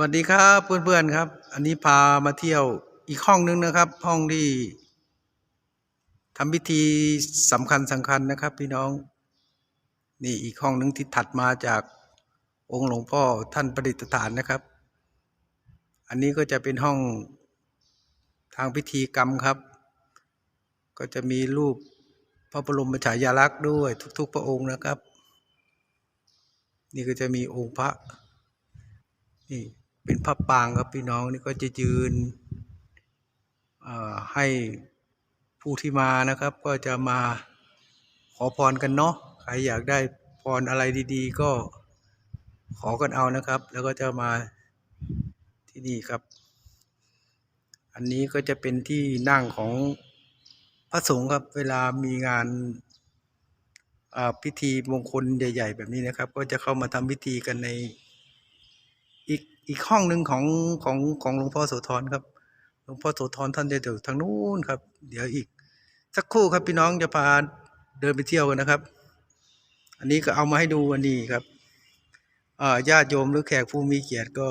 วัสดีครับเพื่อนๆครับ อันนี้พามาเที่ยวอีกห้องนึงนะครับ ห้องที่ทำพิธีสำคัญสำคัญนะครับ พี่น้อง นี่อีกห้องนึงที่ถัดมาจากองค์หลวงพ่อท่านประดิษฐานนะครับ อันนี้ก็จะเป็นห้องทางพิธีกรรมครับ ก็จะมีรูปพระบรมฉายาลักษณ์ด้วยทุก ๆ พระองค์นะครับ นี่ก็จะมีองค์พระนี่ เป็นพระปางครับพี่น้องนี่ก็จะยืนให้ผู้ที่มานะครับ ก็จะมาขอพรกันเนาะใครอยากได้พรอะไรดี ๆ ก็ขอกันเอานะครับ แล้วก็จะมาที่นี่ครับ อันนี้ก็จะเป็นที่นั่งของพระสงฆ์ครับ เวลามีงานพิธีมงคลใหญ่ ๆ แบบนี้นะครับ ก็จะเข้ามาทำพิธีกันใน อีกอีกห้องหนึ่งของของของหลวงพ่อโสธรครับ หลวงพ่อโสธรท่านจะอยู่ทางนู้นครับ เดี๋ยวอีก สักครู่ครับพี่น้องจะพาเดินไปเที่ยวกันนะครับ อันนี้ก็เอามาให้ดูอันนี้ครับญาติโยมหรือแขกผู้มีเกียรติก็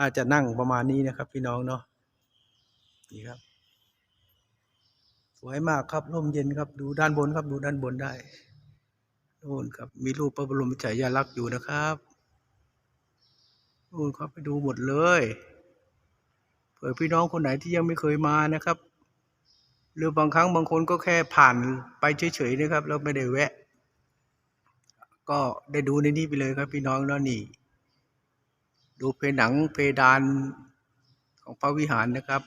อาจจะนั่งประมาณนี้นะครับ พี่น้องเนาะนี่ครับ สวยมากครับร่มเย็นครับดูด้านบนครับดูด้านบนได้นู่นครับ มีรูปพระบรมฉายาลักษณ์อยู่นะครับ นู่นครับไปดูหมดเลยเผื่อพี่น้องคนไหนที่ยังไม่เคยมานะครับ หรือบางครั้งบางคนก็แค่ผ่านไปเฉยๆนะครับ แล้วไม่ได้แวะ ก็ได้ดูในนี้ไปเลยครับพี่น้องเนาะนี่ ดูเพหนังเพดานของพระวิหารนะครับ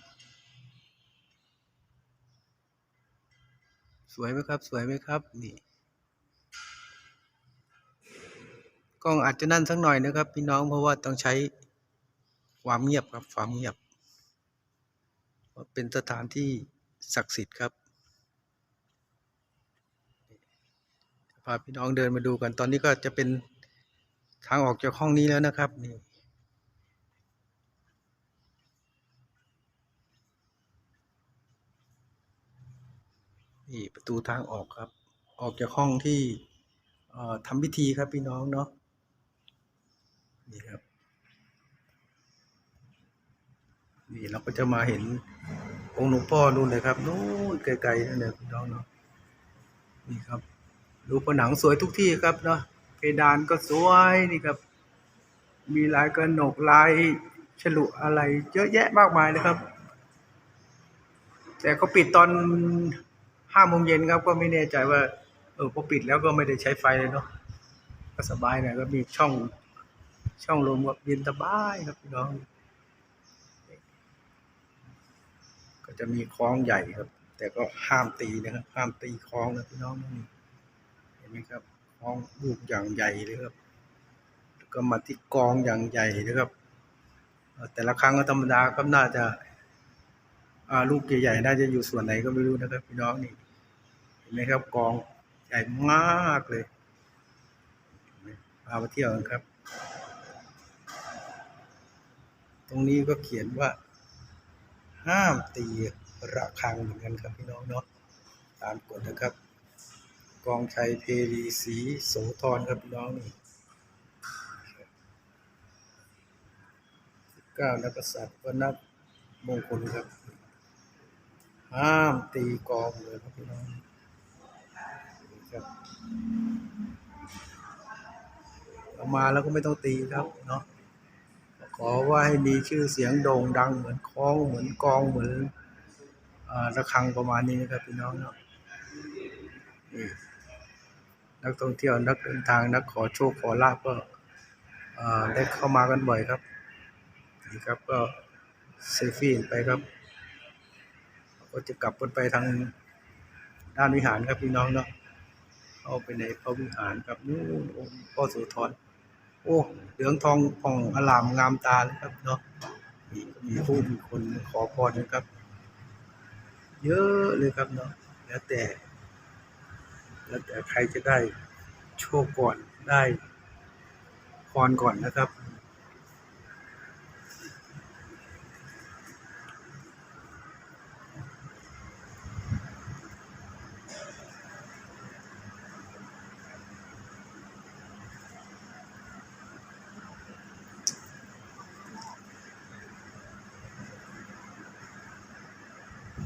สวยไหมครับ สวยไหมครับนี่ กล้องอาจจะนั่นสักหน่อยนะครับ พี่น้องเพราะว่าต้องใช้ความเงียบครับความเงียบเป็นสถานที่ศักดิ์สิทธิ์ครับพาพี่น้องเดินมาดูกัน ตอนนี้ก็จะเป็นทางออกจากห้องนี้แล้วนะครับนี่นี่ประตูทางออกครับ ออกจากห้องที่ทำพิธีครับพี่น้องเนาะ นี่ครับ นี่เราก็จะมาเห็นองค์หลวงพ่อนู่นเลยครับนู่นไกลๆนั่นเลยพี่น้องเนาะนี่ครับ ดูผนังสวยทุกที่ครับเนาะเพดานก็สวยนี่ครับ มีลายกระหนกลายฉลุอะไรเยอะแยะมากมายเลยครับ แต่เขาปิดตอนห้าโมงเย็นครับ ก็ไม่แน่ใจว่า เออพอปิดแล้วก็ไม่ได้ใช้ไฟเลยเนาะก็สบายหน่อยก็มีช่อง ช่องลมกับเย็นสบายครับพี่น้อง ก็จะมีคล้องใหญ่ครับ แต่ก็ห้ามตีนะครับ ห้ามตีคล้องนะพี่น้องนี่เห็นไหมครับคล้องลูกอย่างใหญ่เลยครับแล้วก็มาที่กองอย่างใหญ่นะครับ แต่ละครั้งก็ธรรมดาก็น่าจะอ่าลูกใหญ่ๆน่าจะอยู่ส่วนไหนก็ไม่รู้นะครับ พี่น้องนี่เห็นไหมครับกองใหญ่มากเลยพามาเที่ยวกันครับ รงนี้ก็เขียนว่า ห้ามตีระฆังเหมือนกันครับพี่น้องเนาะตามกฎนะครับ กองชัยเพรีศรีโสธรครับพี่น้องนี่เก้านักษัตริย์ก็นับมงคลครับ ห้ามตีกองเลยครับพี่น้องครับเรามาแล้วก็ไม่ต้องตีครับเนาะ ขอว่าให้มีชื่อเสียงโด่งดังเหมือนคล้องเหมือนกองเหมือนอ่าระฆังประมาณนี้นะครับพี่น้องเนาะนักท่องเที่ยวนักเดินทางนักขอโชคขอลาบก็ได้เข้ามากันบ่อยครับนี่ครับก็เซฟี่ไปครับ ก็จะกลับกันไปทางด้านวิหารครับพี่น้องเนาะเข้าไปในพระวิหารครับนู่นองค์พ่อโสธร โอ้เหลืองทองผ่องอลามงามตาเลยครับเนาะมีมีผู้มีคนขอพรนะครับ เยอะเลยครับเนาะแล้วแต่ แล้วแต่ใครจะได้โชคก่อนได้พรก่อนนะครับ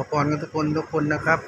ขอพรกันทุกคนทุกคนนะครับ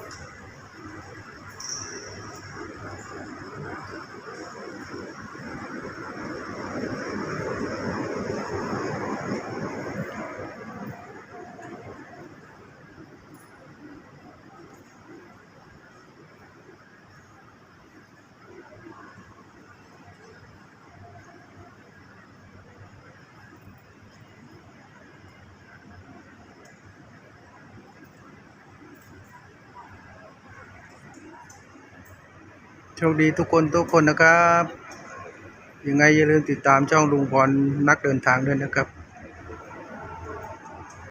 โชคดีทุกคนทุกคนนะครับ ยังไงอย่าลืมติดตามช่องลุงพรนักเดินทางด้วยนะครับ